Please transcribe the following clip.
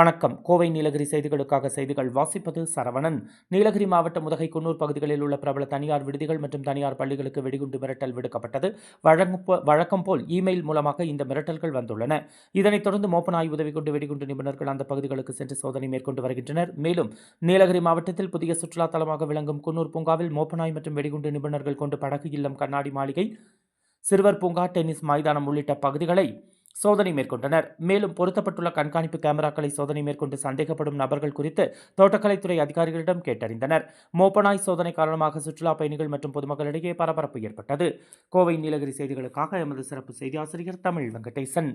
வணக்கம். கோவை நீலகிரி செய்திகளுக்காக செய்திகள் வாசிப்பது சரவணன். நீலகிரி மாவட்டம் முதகை குன்னூர் பகுதிகளில் உள்ள பிரபல தனியார் விடுதிகள் மற்றும் தனியார் பள்ளிகளுக்கு வெடிகுண்டு மிரட்டல் விடுக்கப்பட்டது. வழக்கம் போல் இமெயில் மூலமாக இந்த மிரட்டல்கள் வந்துள்ளன. இதனைத் தொடர்ந்து மோப்பநாய் உதவி கொண்டு வெடிகுண்டு நிபுணர்கள் அந்த பகுதிகளுக்கு சென்று சோதனை மேற்கொண்டு வருகின்றனர். மேலும் நீலகிரி மாவட்டத்தில் புதிய சுற்றுலா தலமாக விளங்கும் குன்னூர் பூங்காவில் மோப்பநாய் மற்றும் வெடிகுண்டு நிபுணர்கள் கொண்டு படகு இல்லம் கண்ணாடி மாளிகை சிறுவர் பூங்கா டென்னிஸ் மைதானம் உள்ளிட்ட பகுதிகளை சோதனை மேற்கொண்டனர். மேலும் பொருத்தப்பட்டுள்ள கண்காணிப்பு கேமராக்களை சோதனை மேற்கொண்டு சந்தேகப்படும் நபர்கள் குறித்து தோட்டக்கலைத்துறை அதிகாரிகளிடம் கேட்டறிந்தனர். மோப்பனாய் சோதனை காரணமாக சுற்றுலா பயணிகள் மற்றும் பொதுமக்களிடையே பரபரப்பு ஏற்பட்டது. கோவை நீலகிரி செய்திகளுக்காக எமது சிறப்பு செய்தி ஆசிரியர் தமிழ் வெங்கடேசன்.